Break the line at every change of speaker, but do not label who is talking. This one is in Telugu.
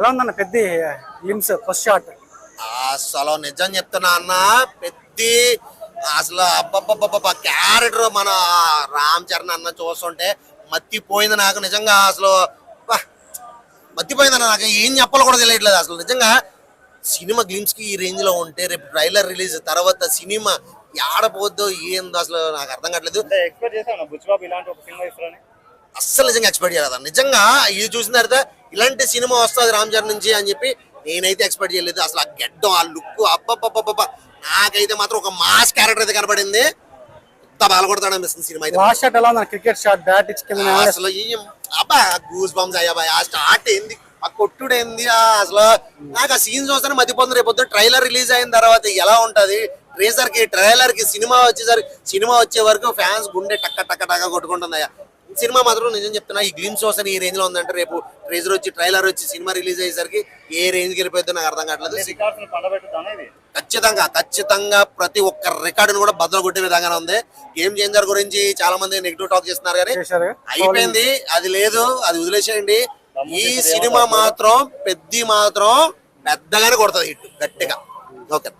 ఎలా ఉందన్న పెద్ద లిమ్స్ ఫస్ట్ షాట్
అసలు నిజం చెప్తున్నా అన్న పెద్ది అసలు అబ్బబ్బబ్బబ్బ క్యారెక్టర్ మన రామ్ చరణ్ అన్న చూస్తుంటే మత్తిపోయింది నాకు నిజంగా అసలు. అబ్బా, మత్తిపోయిందన్న నాకు ఏం చెప్పాలో కూడా తెలియట్లేదు అసలు. నిజంగా సినిమా గ్లిమ్స్కి ఈ రేంజ్లో ఉంటే రేపు ట్రైలర్ రిలీజ్ తర్వాత సినిమా ఆడపోద్దో ఏందో అసలు నాకు అర్థం కావట్లేదు.
అంటే ఎక్స్పెక్ట్ చేసాను బుచ్చిబాబు ఇలాంటి ఒక సినిమా ఇస్తారని
అస్సలు నిజంగా ఎక్స్పెక్ట్ చేయలేదు నిజంగా ఇది చూసిన తర్వాత ఇలాంటి సినిమా వస్తుంది రామ్ చరణ్ నుంచి అని చెప్పి నేనైతే ఎక్స్పెక్ట్ చేయలేదు. అసలు ఆ గెడ్డం ఆ లుక్ అబ్బబ్బబ్బబ్బ నాకైతే మాత్రం ఒక మాస్ క్యారెక్టర్ అయితే కనబడింది. ఎంత బాలకొడతాడు అనిపిస్తుంది సినిమా అయితే.
లాస్ట్ షాట్ ఎలా ఉందన్న క్రికెట్ షాట్ బ్యాట్ ఇచ్చి కింద నేల
అసలు ఏం అబ్బా గూస్ బంప్స్. ఆ స్టార్ట్ ఏంది? ఆ కొట్టుడు ఏంది? అసలు నాకు ఆ సీన్ చూస్తే మధ్యపోతుంది రేపు ట్రైలర్ రిలీజ్ అయిన తర్వాత ఎలా ఉంటది? ట్రేసర్కి ట్రైలర్కి సినిమా వచ్చేసరికి సినిమా వచ్చే వరకు ఫ్యాన్స్ గుండె టక్క టక్క టక్క కొట్టుకుంటుంది అయ్యా. సినిమా మాత్రం నిజం చెప్తున్నా ఈ గ్లిమ్స్ వస్తే ఈ రేంజ్లో ఉందంటే రేపు ట్రేజర్ వచ్చి ట్రైలర్ వచ్చి సినిమా రిలీజ్ అయ్యేసరికి ఏ రేంజ్కి వెళ్ళిపోతుందో నాకు అర్థం కావట్లేదు. ఖచ్చితంగా ఖచ్చితంగా ప్రతి ఒక్క రికార్డును కూడా బద్దలు కొట్టే విధంగానే ఉంది. గేమ్ చేంజర్ గురించి చాలా మంది నెగిటివ్ టాక్ చేస్తున్నారు కానీ
చేశారు
అయిపోయింది అది లేదు అది వదిలేసేయండి. ఈ సినిమా మాత్రం పెద్ద మాత్రం పెద్దగానే కొడుతుంది హిట్ గట్టిగా. ఓకే.